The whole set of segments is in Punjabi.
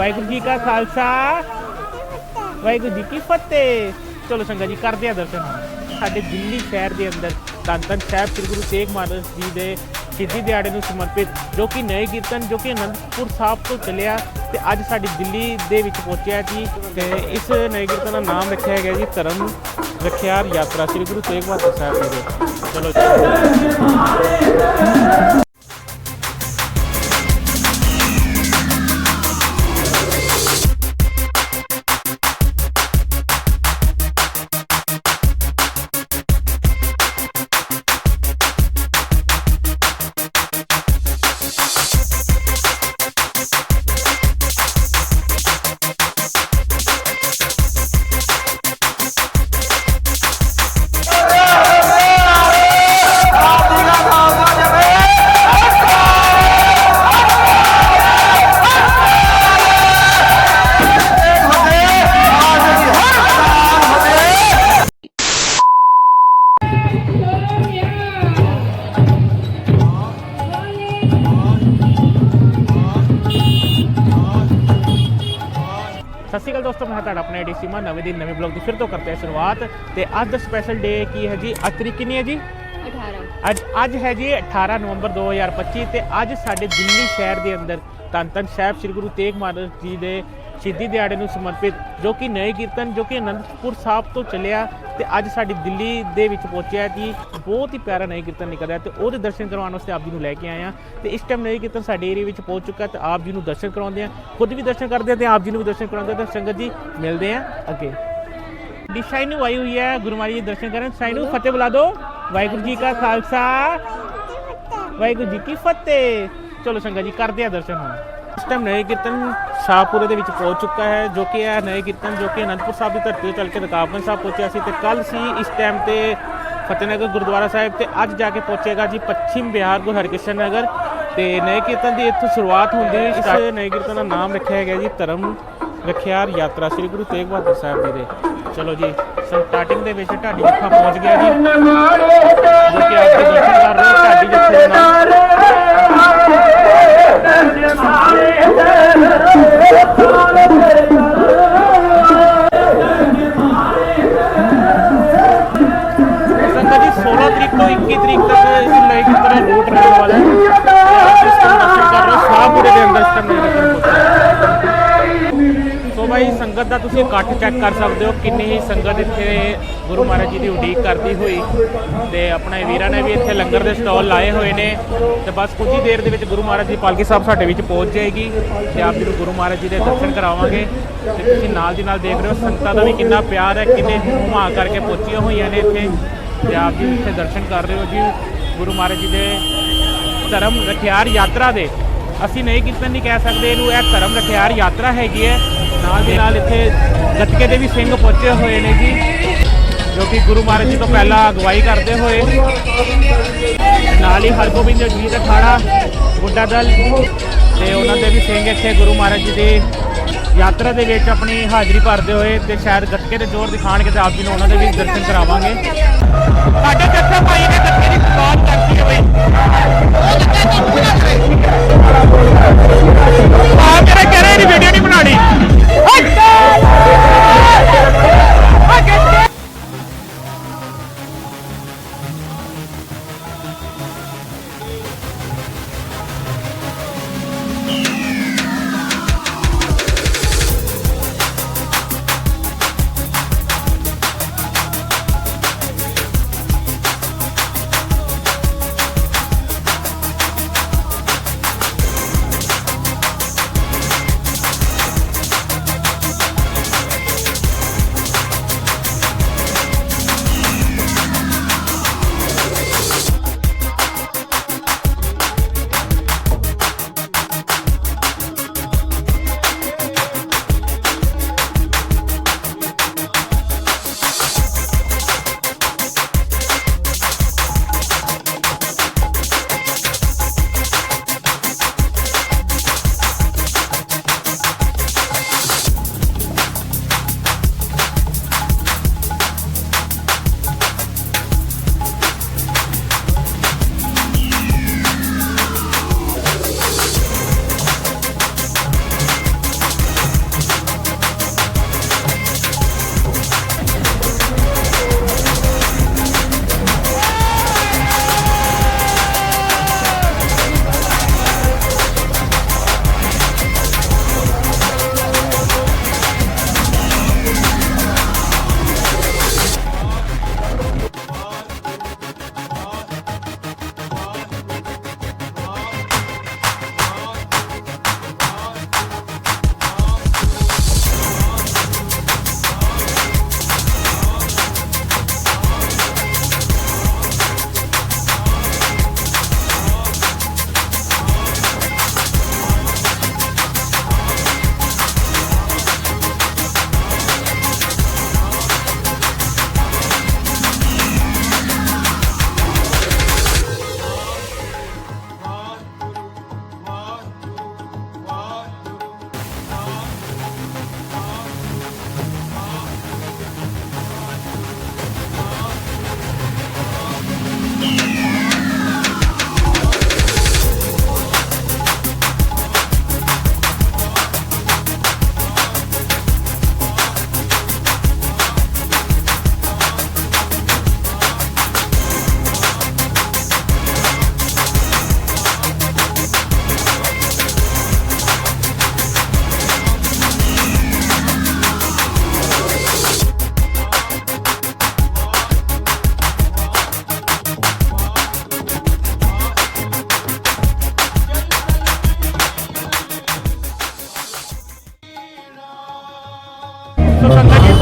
ਵਾਹਿਗੁਰੂ ਜੀ ਕਾ ਖਾਲਸਾ। ਵਾਹਿਗੁਰੂ ਜੀ ਕੀ ਫਤਿਹ। ਚਲੋ ਸੰਗਤ ਜੀ, ਕਰਦੇ ਆ ਦਰਸ਼ਨ। ਸਾਡੇ ਦਿੱਲੀ ਸ਼ਹਿਰ ਦੇ ਅੰਦਰ ਧੰਨ ਧੰਨ ਸਾਹਿਬ ਸ੍ਰੀ ਗੁਰੂ ਤੇਗ ਬਹਾਦਰ ਜੀ ਦੇ ਸ਼ਹੀਦੀ ਦਿਹਾੜੇ ਨੂੰ ਸਮਰਪਿਤ ਜੋ ਕਿ ਨਏ ਕੀਰਤਨ, ਜੋ ਕਿ ਅਨੰਦਪੁਰ ਸਾਹਿਬ ਤੋਂ ਚੱਲਿਆ ਤੇ ਅੱਜ ਸਾਡੀ ਦਿੱਲੀ ਦੇ ਵਿੱਚ ਪਹੁੰਚਿਆ ਜੀ ਤੇ ਇਸ ਨਏ ਕੀਰਤਨ ਦਾ ਨਾਮ ਰੱਖਿਆ ਗਿਆ ਜੀ, ਧਰਮ ਰਖਿਆਰ ਯਾਤਰਾ ਸ੍ਰੀ ਗੁਰੂ ਤੇਗ ਬਹਾਦਰ ਸਾਹਿਬ ਜੀ ਦੇ। ਚਲੋ ਜੀ। ਤੁਹਾਡਾ ਸੀਮਾ ਨਵੇਂ ਦਿਨ ਨਵੇਂ ਬਲੌਗ ਦੀ ਫਿਰ ਤੋਂ ਕਰਦੇ ਹਾਂ ਸ਼ੁਰੂਆਤ ਤੇ ਅੱਜ ਦਾ ਸਪੈਸ਼ਲ ਡੇ ਕੀ ਹੈ ਜੀ? ਅੱਜ ਤਰੀਕ ਕਿੰਨੀ ਹੈ ਜੀ? 18 ਅੱਜ ਅੱਜ ਹੈ ਜੀ 18 ਨਵੰਬਰ 2025 ਤੇ ਅੱਜ ਸਾਡੇ ਦਿੱਲੀ ਸ਼ਹਿਰ ਦੇ ਅੰਦਰ ਧੰਨ ਧੰਨ ਸਾਹਿਬ ਸ੍ਰੀ ਗੁਰੂ ਤੇਗ ਬਹਾਦਰ ਜੀ ਦੇ ਸ਼ਹੀਦੀ ਦਿਹਾੜੇ ਨੂੰ ਸਮਰਪਿਤ, ਜੋ ਕਿ ਨਏ ਕੀਰਤਨ, ਜੋ ਕਿ ਅਨੰਦਪੁਰ ਸਾਹਿਬ ਤੋਂ ਚੱਲਿਆ ਤੇ ਅੱਜ ਸਾਡੀ ਦਿੱਲੀ ਦੇ ਵਿੱਚ ਪਹੁੰਚਿਆ ਜੀ। ਬਹੁਤ ਹੀ ਪਿਆਰਾ ਨਏ ਕੀਰਤਨ ਨਿਕਲ ਰਿਹਾ ਤੇ ਉਹਦੇ ਦਰਸ਼ਨ ਕਰਵਾਉਣ ਵਾਸਤੇ ਆਪ ਜੀ ਨੂੰ ਲੈ ਕੇ ਆਏ ਆ ਤੇ ਇਸ ਟਾਈਮ ਨਏ ਕੀਰਤਨ ਸਾਡੇ ਏਰੀਆ ਵਿੱਚ ਪਹੁੰਚ ਚੁੱਕਾ ਤੇ ਆਪ ਜੀ ਨੂੰ ਦਰਸ਼ਨ ਕਰਵਾਉਂਦੇ ਆ ਖੁਦ ਵੀ ਦਰਸ਼ਨ ਕਰਦੇ ਆ ਤੇ ਆਪ ਜੀ ਨੂੰ ਵੀ ਦਰਸ਼ਨ ਕਰਾਉਂਦੇ ਆ ਤਾਂ ਸੰਗਤ ਜੀ, ਮਿਲਦੇ ਆ ਅੱਗੇ। ਦੀ ਸ਼ਾਇਨੂ ਆਈ ਹੋਈ ਹੈ, ਗੁਰੂ ਮਹਾਰਾਜ ਜੀ ਦੇ ਦਰਸ਼ਨ ਕਰਨ। ਸ਼ਾਇਨੂ ਫਤਿਹ ਬੁਲਾ ਦਿਓ। ਵਾਹਿਗੁਰੂ ਜੀ ਕਾ ਖਾਲਸਾ। ਵਾਹਿਗੁਰੂ ਜੀ ਕੀ ਫਤਿਹ। ਚਲੋ ਸੰਗਤ ਜੀ, ਕਰਦੇ ਆ ਦਰਸ਼ਨ ਹੁਣ। ਇਸ ਟਾਈਮ ਨਏ ਕੀਰਤਨ ਸ਼ਾਹਪੁਰੇ ਦੇ ਵਿੱਚ ਪਹੁੰਚ ਚੁੱਕਾ ਹੈ, ਜੋ ਕਿ ਇਹ ਨਏ ਕੀਰਤਨ, ਜੋ ਕਿ ਅਨੰਦਪੁਰ ਸਾਹਿਬ ਦੀ ਧਰਤੀ ਤੋਂ ਚੱਲ ਕੇ ਰਕਾਬਗੰਜ ਸਾਹਿਬ ਪਹੁੰਚਿਆ ਸੀ ਤੇ ਕੱਲ ਸੀ ਇਸ ਟਾਈਮ ਤੇ ਫਤਿਹਨਗਰ ਗੁਰਦੁਆਰਾ ਸਾਹਿਬ ਤੇ ਅੱਜ ਜਾ ਕੇ ਪਹੁੰਚੇਗਾ ਜੀ ਪੱਛਮ ਬਿਹਾਰ ਗੁਰੂ ਹਰਕ੍ਰਿਸ਼ਨ ਨਗਰ ਤੇ ਨਏ ਕੀਰਤਨ ਦੀ ਇੱਥੋਂ ਸ਼ੁਰੂਆਤ ਹੁੰਦੀ ਹੈ। ਇਸ ਨਏ ਕੀਰਤਨ ਦਾ ਨਾਮ ਰੱਖਿਆ ਗਿਆ ਜੀ ਧਰਮ ਰਖਿਆਰ ਯਾਤਰਾ, ਸ੍ਰੀ ਗੁਰੂ ਤੇਗ ਬਹਾਦਰ ਸਾਹਿਬ ਜੀ ਦੇ। ਚਲੋ ਜੀ ਸਟਾਰਟਿੰਗ ਦੇ ਵਿੱਚ ਢਾਡੀ ਜੱਥਾ ਪਹੁੰਚ ਗਿਆ ਜੀ। ਜੋ ਕਿ ਅੱਜ ਦਰਸ਼ਨ ਕਰ ਰਹੇ ਢਾਡੀ ਜੱਥੇ ਦੇ ਨਾਲ ਸੰਗਤ ਜੀ 16 ਤਰੀਕ ਤੋਂ 21 ਤਰੀਕ ਤੱਕ ਇਸ ਨਏ ਕੀਰਤਨ ਦਾ ਰੂਟ ਰਹਿਣ ਵਾਲਾ ਹੈ ਸੰਗਤ ਦਾ ਤੁਸੀਂ ਇਕੱਠ ਚੈੱਕ ਕਰ ਸਕਦੇ ਹੋ ਕਿੰਨੀ ਹੀ ਸੰਗਤ ਇੱਥੇ ਗੁਰੂ ਮਹਾਰਾਜ ਜੀ ਦੀ ਉਡੀਕ ਕਰਦੀ ਹੋਈ। ਤੇ ਆਪਣੇ ਵੀਰਾਂ ਨੇ ਵੀ ਇੱਥੇ ਲੰਗਰ ਦੇ ਸਟਾਲ ਲਾਏ ਹੋਏ ਨੇ। ਤੇ ਬਸ ਕੁਝ ਹੀ ਦੇਰ ਦੇ ਵਿੱਚ ਗੁਰੂ ਮਹਾਰਾਜ ਦੀ ਪਾਲਕੀ ਸਾਹਿਬ ਸਾਡੇ ਵਿੱਚ ਪਹੁੰਚ ਜਾਏਗੀ ਤੇ ਆਪ ਜੀ ਨੂੰ ਗੁਰੂ ਮਹਾਰਾਜ ਜੀ ਦੇ ਦਰਸ਼ਨ ਕਰਾਵਾਂਗੇ। ਤੇ ਤੁਸੀਂ ਨਾਲ ਦੀ ਨਾਲ ਦੇਖ ਰਹੇ ਹੋ ਸੰਗਤਾਂ ਦਾ ਵੀ ਕਿੰਨਾ ਪਿਆਰ ਹੈ, ਕਿੰਨੇ ਹੁਮਾ ਕਰਕੇ ਪਹੁੰਚੀਆਂ ਹੋਈਆਂ ਨੇ ਇੱਥੇ। ਤੇ ਆਪ ਜੀ ਇੱਥੇ ਦਰਸ਼ਨ ਕਰ ਰਹੇ ਹੋ ਜੀ। ਗੁਰੂ ਮਹਾਰਾਜ ਜੀ ਦੇ ਧਰਮ ਰਖਿਆਰ ਯਾਤਰਾ ਦੇ। ਅਸੀਂ ਨਹੀਂ ਕੀਰਤਨ ਨਹੀਂ ਕਹਿ ਸਕਦੇ ਇਹਨੂੰ, ਇਹ ਧਰਮ ਰਖਿਆਰ ਯਾਤਰਾ ਹੈਗੀ ਹੈ। ਨਾਲ ਦੀ ਨਾਲ ਇੱਥੇ ਗੱਤਕੇ ਦੇ ਵੀ ਸਿੰਘ ਪਹੁੰਚੇ ਹੋਏ ਨੇ ਜੀ, ਜੋ ਕਿ ਗੁਰੂ ਮਹਾਰਾਜ ਜੀ ਤੋਂ ਪਹਿਲਾਂ ਅਗਵਾਈ ਕਰਦੇ ਹੋਏ ਨਾਲ ਹੀ ਹਰਗੋਬਿੰਦ ਜੀ ਦਾ ਖਾੜਾ ਗੁੱਡਾ ਦਲ ਤੇ ਉਹਨਾਂ ਦੇ ਵੀ ਸਿੰਘ ਇੱਥੇ ਗੁਰੂ ਮਹਾਰਾਜ ਜੀ ਦੀ ਯਾਤਰਾ ਦੇ ਵਿੱਚ ਆਪਣੀ ਹਾਜ਼ਰੀ ਭਰਦੇ ਹੋਏ ਤੇ ਸ਼ਾਇਦ ਗੱਤਕੇ ਦੇ ਜ਼ੋਰ ਦਿਖਾਣਗੇ ਤੇ ਆਪ ਜੀ ਨੂੰ ਉਹਨਾਂ ਦੇ ਵੀ ਦਰਸ਼ਨ ਕਰਾਵਾਂਗੇ। ਸਾਡੇ ਜੱਥੇ ਭਾਈ ਨੇ ਗੱਤਕੇ ਦੀ ਸਟਾਲ ਕਰਤੀ ਆ ਮੇਰੇ ਕਹਿ ਰਹੇ ਨਹੀਂ ਵੀਡੀਓ ਨਹੀਂ ਬਣਾਣੀ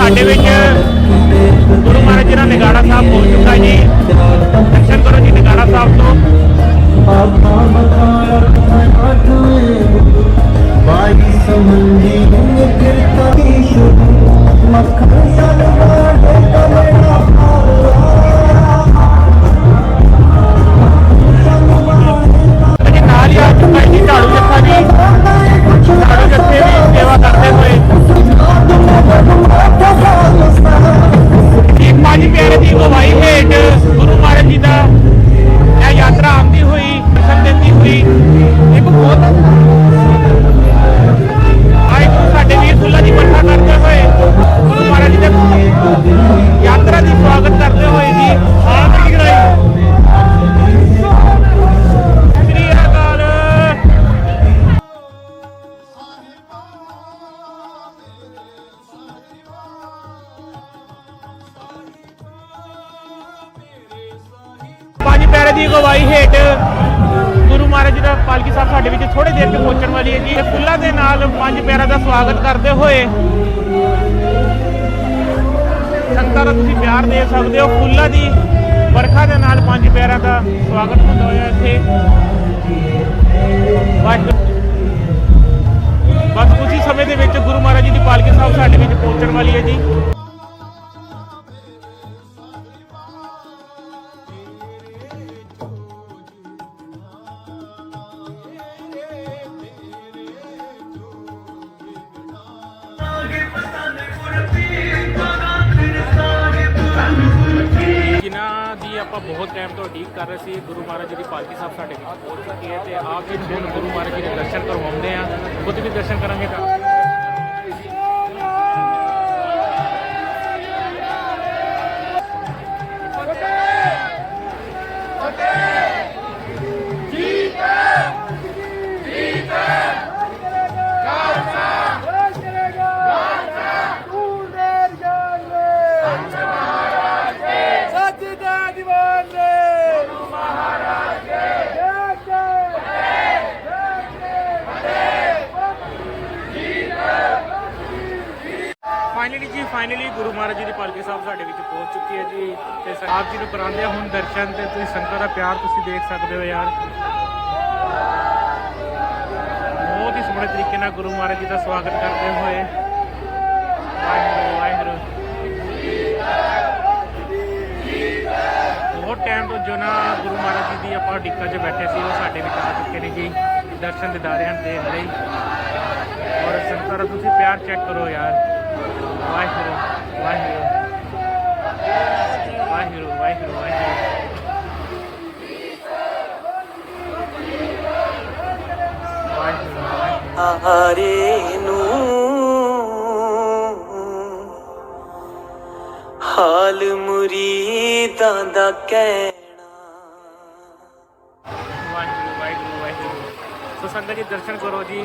ਸਾਡੇ ਵਿੱਚ ਗੁਰੂ ਮਹਾਰਾਜ ਜੀ ਦਾ ਨਿਗਾੜਾ ਸਾਹਿਬ ਹੋ ਚੁੱਕਾ ਜੀ। ਦਰਸ਼ਨ ਕਰੋ ਜੀ ਨਿਗਾੜਾ ਸਾਹਿਬ ਤੋਂ। ਬਾਈ ਸਮਝੀ ਕਿਰਤਾ ਦੀ ਸ਼ੁਭ ਮੱਖਣ ਸਲਵਾੜੇ ਕਮੜਾ ਜੀ ਦੇ ਨਾਲ ਪੰਜ ਪਿਆਰਿਆਂ ਦਾ ਸਵਾਗਤ ਕਰਦੇ ਹੋਏ ਸੰਗਤਾਂ ਦਾ ਤੁਸੀਂ ਪਿਆਰ ਦੇ ਸਕਦੇ ਹੋ। ਫੁੱਲਾਂ ਦੀ ਵਰਖਾ ਦੇ ਨਾਲ ਪੰਜ ਪਿਆਰਿਆਂ ਦਾ ਸਵਾਗਤ ਹੁੰਦਾ ਹੋਇਆ ਇੱਥੇ। ਬਸ ਕੁਝ ਸਮੇਂ ਦੇ ਵਿੱਚ ਗੁਰੂ ਮਹਾਰਾਜ ਜੀ ਦੀ ਪਾਲਕੀ ਸਾਹਿਬ ਸਾਡੇ ਵਿੱਚ ਪਹੁੰਚਣ ਵਾਲੀ ਹੈ ਜੀ। ਆਪਾਂ ਬਹੁਤ ਟਾਈਮ ਤੋਂ ਉਡੀਕ ਕਰ ਰਹੇ ਸੀ, ਗੁਰੂ ਮਹਾਰਾਜ ਜੀ ਦੀ ਪਾਲਕੀ ਸਾਹਿਬ ਸਾਡੇ ਵਿੱਚ ਪਹੁੰਚ ਚੁੱਕੀ ਹੈ ਤੇ ਆਪ ਜੀ ਨੂੰ ਹੁਣ ਗੁਰੂ ਮਹਾਰਾਜ ਜੀ ਦੇ ਦਰਸ਼ਨ ਕਰਵਾਉਂਦੇ ਆ, ਖੁਦ ਵੀ ਦਰਸ਼ਨ ਕਰਾਂਗੇ ਤਾਂ। ਮਹਾਰਾਜ ਸਾਹਿਬ ਸਾਡੇ ਵਿੱਚ ਪਹੁੰਚ ਚੁੱਕੀ ਹੈ ਜੀ ਤੇ ਸਾਹਿਬ ਜੀ ਨੂੰ ਕਰਾਉਂਦੇ ਆ ਹੁਣ ਦਰਸ਼ਨ ਤੇ ਤੁਸੀਂ ਸੰਗਤਾਂ ਦਾ ਪਿਆਰ ਤੁਸੀਂ ਦੇਖ ਸਕਦੇ ਹੋ ਯਾਰ। ਬਹੁਤ ਹੀ ਸੋਹਣੇ ਤਰੀਕੇ ਨਾਲ ਗੁਰੂ ਮਹਾਰਾਜ ਜੀ ਦਾ ਸਵਾਗਤ ਕਰਦੇ ਹੋਏ। ਵਾਹਿਗੁਰੂ ਵਾਹਿਗੁਰੂ। ਬਹੁਤ ਟਾਈਮ ਤੋਂ ਜੋ ਨਾ ਗੁਰੂ ਮਹਾਰਾਜ ਜੀ ਦੀ ਆਪਾਂ ਡਿੱਕਾ 'ਚ ਬੈਠੇ ਸੀ, ਉਹ ਸਾਡੇ ਵਿੱਚ ਆ ਚੁੱਕੇ ਨੇ ਜੀ। ਦਰਸ਼ਨ ਦਿਦਾਰਿਆਂ ਦੇ ਲਈ। ਔਰ ਸੰਗਤਾਂ ਦਾ ਤੁਸੀਂ ਪਿਆਰ ਚੈੱਕ ਕਰੋ ਯਾਰ। ਵਾਹਿਗੁਰੂ ਵਾਹਿਗੁਰੂ। ਵਾਹਿਗੁਰੂ ਵਾਹਿਗੁਰੂ ਵਾਹਿਗੁਰੂ। ਹਾਰੇ ਨੂੰ ਹਾਲ ਮੁਰੀਦਾਂ ਦਾ ਕਹਿਣਾ ਸੋ ਸੰਗਤ ਜੀ, ਦਰਸ਼ਨ ਕਰੋ ਜੀ,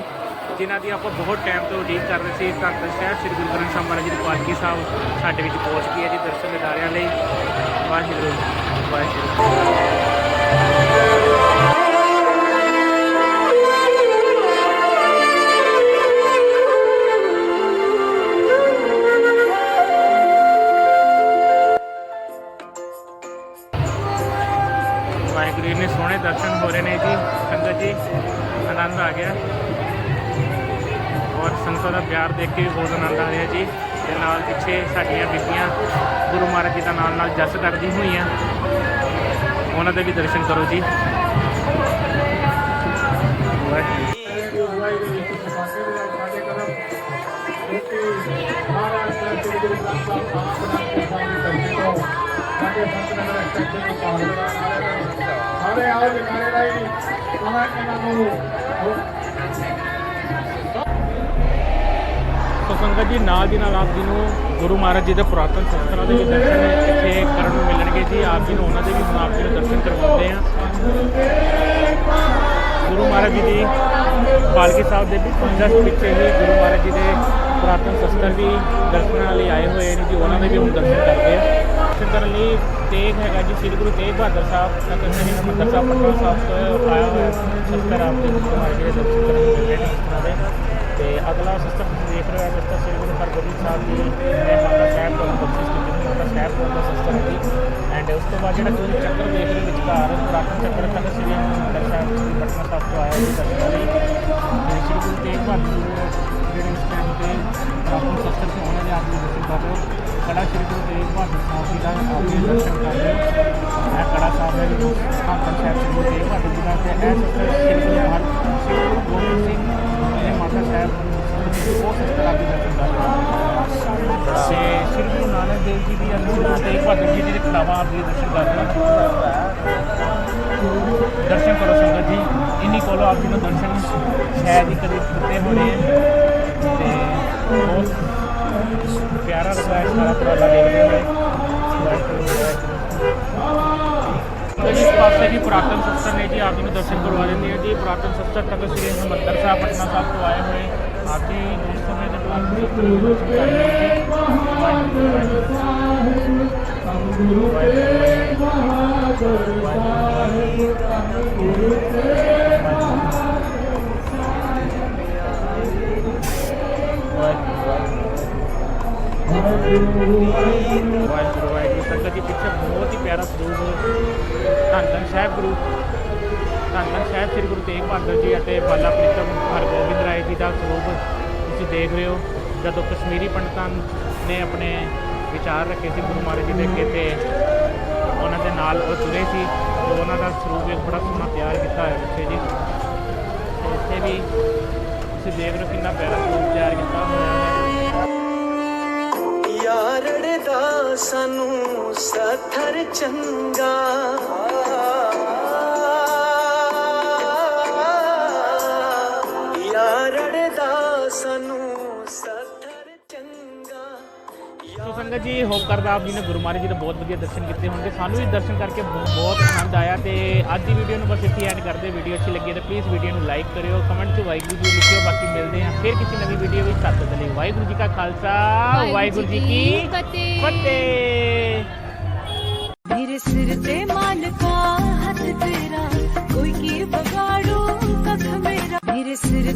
ਜਿਨ੍ਹਾਂ ਦੀ ਆਪਾਂ ਬਹੁਤ ਟਾਈਮ ਤੋਂ ਉਡੀਕ ਕਰ ਰਹੇ ਸੀ ਧੰਨ ਸਾਹਿਬ ਸ੍ਰੀ ਗੁਰੂ ਗ੍ਰੰਥ ਸਾਹਿਬ ਮਹਾਰਾਜ ਜੀ ਦੀ ਪਾਲਕੀ ਸਾਹਿਬ ਸਾਡੇ ਵਿੱਚ ਪਹੁੰਚ ਗਈ ਹੈ ਜੀ, ਦਰਸ਼ਨ ਦਿਦਾਰਿਆਂ ਲਈ। ਵਾਹਿਗੁਰੂ ਵਾਹਿਗੁਰੂ। ਵਾਹਿਗੁਰੂ ਇੰਨੇ ਸੋਹਣੇ ਦਰਸ਼ਨ ਹੋ ਰਹੇ ਨੇ ਜੀ, ਸੰਗਤ ਜੀ। ਆਨੰਦ ਆ ਗਿਆ। ਔਰ ਸੰਗਤਾਂ ਦਾ ਪਿਆਰ ਦੇਖ ਕੇ ਵੀ ਬਹੁਤ ਆਨੰਦ ਆ ਰਿਹਾ ਜੀ। ਤੇ ਨਾਲ ਪਿੱਛੇ ਸਾਡੀਆਂ ਬੀਬੀਆਂ ਗੁਰੂ ਮਹਾਰਾਜ ਜੀ ਦਾ ਨਾਲ ਨਾਲ ਜਸ ਕਰਦੀ ਹੋਈਆਂ। ਉਹਨਾਂ ਦੇ ਵੀ ਦਰਸ਼ਨ ਕਰੋ ਜੀ। ਸਾਰੇ ਆਓ ਜਨਾਰੇ ਰਾਈ ਸੋ ਸੰਗਤ ਜੀ, ਨਾਲ ਦੀ ਨਾਲ ਆਪ ਜੀ ਨੂੰ ਗੁਰੂ ਮਹਾਰਾਜ ਜੀ ਦੇ ਪੁਰਾਤਨ ਸ਼ਸਤਰਾਂ ਦੇ ਵੀ ਦਰਸ਼ਨ ਇੱਥੇ ਕਰਨ ਨੂੰ ਮਿਲਣਗੇ ਜੀ। ਆਪ ਜੀ ਨੂੰ ਉਹਨਾਂ ਦੇ ਵੀ ਆਪ ਜੀ ਨੂੰ ਦਰਸ਼ਨ ਕਰਵਾਉਂਦੇ ਆ ਗੁਰੂ ਮਹਾਰਾਜ ਜੀ ਦੀ ਪਾਲਕੀ ਸਾਹਿਬ ਦੇ ਵੀ ਜਸਟ ਪਿੱਛੇ ਹੀ ਗੁਰੂ ਮਹਾਰਾਜ ਜੀ ਦੇ ਪੁਰਾਤਨ ਸ਼ਸਤਰ ਵੀ ਦਰਸ਼ਨਾਂ ਲਈ ਆਏ ਹੋਏ ਨੇ ਜੀ। ਉਹਨਾਂ ਦੇ ਵੀ ਹੁਣ ਦਰਸ਼ਨ ਕਰਦੇ ਆ ਦਰਸ਼ਨ ਕਰਨ ਲਈ ਤੇਗ ਹੈਗਾ ਜੀ, ਸ੍ਰੀ ਗੁਰੂ ਤੇਗ ਬਹਾਦਰ ਸਾਹਿਬ ਨਗਰ ਸ੍ਰੀ ਹਰਿਮੰਦਰ ਸਾਹਿਬ ਪਟਨਾ ਸਾਹਿਬ ਤੋਂ ਆਇਆ ਹੋਇਆ ਸਸਕਰ ਆਪ ਦੇ ਗੁਰਦੁਆਰੇ ਜਿਹੜੇ ਦਰਸ਼ਨ ਕਰਨ ਲਈ ਮਿਲਦੇ ਨੇ ਤੇ ਅਗਲਾ ਸਿਸਟਮ ਦੇਖ ਰਿਹਾ ਜਿਸ ਸਿਸਟਮ ਸ੍ਰੀ ਗੁਰੂ ਹਰਗੋਬਿੰਦ ਸਾਹਿਬ ਜੀ ਨੇ ਮਾਤਾ ਸਾਹਿਬ ਤੋਂ ਬਖਸ਼ਿਸ਼ ਕੀਤੀ ਮਾਤਾ ਸਾਹਿਬ ਦਾ ਸਿਸਟਮ ਸੀ ਐਂਡ ਉਸ ਤੋਂ ਬਾਅਦ ਜਿਹੜਾ ਤੁਸੀਂ ਚੱਕਰ ਦੇਖ ਰਹੇ ਵਿਚਕਾਰ ਪੁਰਾਤਨ ਚੱਕਰ ਤੱਕ ਸ੍ਰੀ ਹਰਿਮੰਦਰ ਸਾਹਿਬ ਸ੍ਰੀ ਪਟਨਾ ਸਾਹਿਬ ਤੋਂ ਆਇਆ ਹੋਇਆ ਦਰਸ਼ਨ ਕਰਨ ਲਈ ਸ੍ਰੀ ਗੁਰੂ ਤੇਗ ਬਹਾਦਰ ਜਿਹੜੇ ਇਸ ਟਾਈਮ ਤੇ ਕੜਾ ਸ੍ਰੀ ਗੁਰੂ ਤੇਗ ਬਹਾਦਰ ਸਾਹਿਬ ਜੀ ਦਾ ਆਪ ਦਰਸ਼ਨ ਕਰਦੇ ਰਹੇ ਕੜਾ ਸਾਹਿਬ ਹੈ ਜੀ ਪ੍ਰਾਤਨ ਸਾਹਿਬ ਸ੍ਰੀ ਗੁਰੂ ਤੇਗ ਬਹਾਦਰ ਜੀ ਦਾ ਤੇ ਇਹ ਸ਼ਸਤਰ ਸ੍ਰੀ ਗੁਰੂ ਹਰ ਸ੍ਰੀ ਗੁਰੂ ਗੋਬਿੰਦ ਸਿੰਘ ਨੇ ਮਾਤਾ ਸਾਹਿਬ ਉਹ ਸ਼ਸਤਰ ਆਪ ਦਰਸ਼ਨ ਕਰਦੇ ਰਹੇ ਹੋ ਸ੍ਰੀ ਗੁਰੂ ਨਾਨਕ ਦੇਵ ਜੀ ਦੀ ਅੱਜ ਗੁਰੂ ਤੇਗ ਬਹਾਦਰ ਜੀ ਦੇ ਕਿਤਾਬਾਂ ਆਪ ਦਰਸ਼ਨ ਕਰਦੇ ਰਹੇ ਦਰਸ਼ਨ ਕਰੋ ਸੰਗਤ ਜੀ। ਇੰਨੀ ਕੋਲੋਂ ਆਪ ਜੀ ਨੂੰ ਦਰਸ਼ਨ। ਸ਼ਾਇਦ ਹੀ ਕਦੇ ਦਿੱਤੇ ਹੋਣੇ। ਆ ਤੇ ਬਹੁਤ ਪਿਆਰਾ ਲੱਗਾ ਇਸ ਸਾਰਾ ਉਪਰਾਲਾ ਦੇਖਦੇ ਹੋਏ ਇਸ ਪਾਸੇ ਜੀ ਪੁਰਾਤਨ ਸ਼ਸਤਰ ਨੇ ਜੀ ਆਪ ਨੂੰ ਦਰਸ਼ਨ ਕਰਵਾ ਦਿੰਦੇ ਆ ਜੀ। ਪੁਰਾਤਨ ਸ਼ਸਤਰ ਤੱਕ ਸ੍ਰੀ ਹਰਿਮੰਦਰ ਸਾਹਿਬ ਪਟਨਾ ਸਾਹਿਬ ਤੋਂ ਆਏ ਹੋਏ। ਆਪ ਜੀ ਇਸ ਸਮੇਂ ਦੇ ਪੁਰਾਤਨ ਸ਼ਸਤਰ ਨੂੰ ਦਰਸ਼ਨ ਕਰ ਰਹੇ ਹੋ ਜੀ ਵਾਹਿਗੁਰੂ ਵਾਹਿਗੁਰੂ ਵਾਹਿਗੁਰੂ ਸੰਗਤ ਜੀ ਪਿੱਛੇ ਬਹੁਤ ਹੀ ਪਿਆਰਾ ਸਰੂਪ ਧੰਨ ਧੰਨ ਸਾਹਿਬ ਗੁਰੂ ਧੰਨ ਧੰਨ ਸਾਹਿਬ ਸ੍ਰੀ ਗੁਰੂ ਤੇਗ ਬਹਾਦਰ ਜੀ ਅਤੇ ਬਾਲਾ ਪ੍ਰੀਤਮ ਹਰਗੋਬਿੰਦ ਰਾਏ ਜੀ ਦਾ ਸਰੂਪ ਤੁਸੀਂ ਦੇਖ ਰਹੇ ਹੋ ਜਦੋਂ ਕਸ਼ਮੀਰੀ ਪੰਡਤਾਂ ਨੇ ਆਪਣੇ ਵਿਚਾਰ ਰੱਖੇ ਸੀ ਗੁਰੂ ਮਹਾਰਾਜ ਜੀ ਦੇ ਅੱਗੇ ਤੇ ਉਹਨਾਂ ਦੇ ਨਾਲ ਉਹ ਤੁਰੇ ਸੀ ਤੇ ਉਹਨਾਂ ਦਾ ਸਰੂਪ ਇੱਕ ਬੜਾ ਸੋਹਣਾ ਤਿਆਰ ਕੀਤਾ ਹੋਇਆ ਪਿੱਛੇ ਜੀ ਤੇ ਇੱਥੇ ਵੀ ਤੁਸੀਂ ਦੇਖ ਰਹੇ ਹੋ ਕਿੰਨਾ ਪਿਆਰਾ ਸਰੂਪ ਤਿਆਰ ਕੀਤਾ ਹੋਇਆ ਹੈ ਦਾ ਸਾਨੂੰ ਸਥਰ ਚੰਗਾ। ਸੋ ਸੰਗਤ ਜੀ ਹੋਪ ਕਰਦਾ ਆਪ ਜੀ ਨੇ ਗੁਰਮਾਰੇ ਜੀ ਦੇ ਬਹੁਤ ਵਧੀਆ ਦਰਸ਼ਨ ਕੀਤੇ ਹੋਣਗੇ। ਸਾਨੂੰ ਵੀ ਦਰਸ਼ਨ ਕਰਕੇ ਬਹੁਤ ਆਨੰਦ ਆਇਆ ਤੇ ਅੱਜ ਦੀ ਵੀਡੀਓ ਨੂੰ ਬਸ ਇੱਥੇ ਐਂਡ ਕਰਦੇ ਵੀਡੀਓ ਅੱਛੀ ਲੱਗੀ ਤਾਂ ਪਲੀਜ਼ ਵੀਡੀਓ ਨੂੰ ਲਾਈਕ ਕਰਿਓ ਕਮੈਂਟ 'ਚ ਵਾਹਿਗੁਰੂ ਜੀ ਲਿਖਿਓ ਬਾਕੀ ਮਿਲਦੇ ਹਾਂ ਫਿਰ ਕਿਸੇ ਨਵੀਂ ਵੀਡੀਓ ਵਿੱਚ। ਤੱਕ ਤੱਕ ਲਈ ਵਾਹਿਗੁਰੂ ਜੀ ਕਾ ਖਾਲਸਾ ਵਾਹਿਗੁਰੂ ਜੀ ਕੀ ਫਤਿਹ। ਮੇਰੇ ਸਿਰ ਤੇ ਮਾਲਕਾ ਹੱਥ ਤੇਰਾ ਕੋਈ ਕੀ ਬਗਾੜੂ ਕੱਖ ਮੇਰਾ। ਮੇਰੇ ਸਿਰ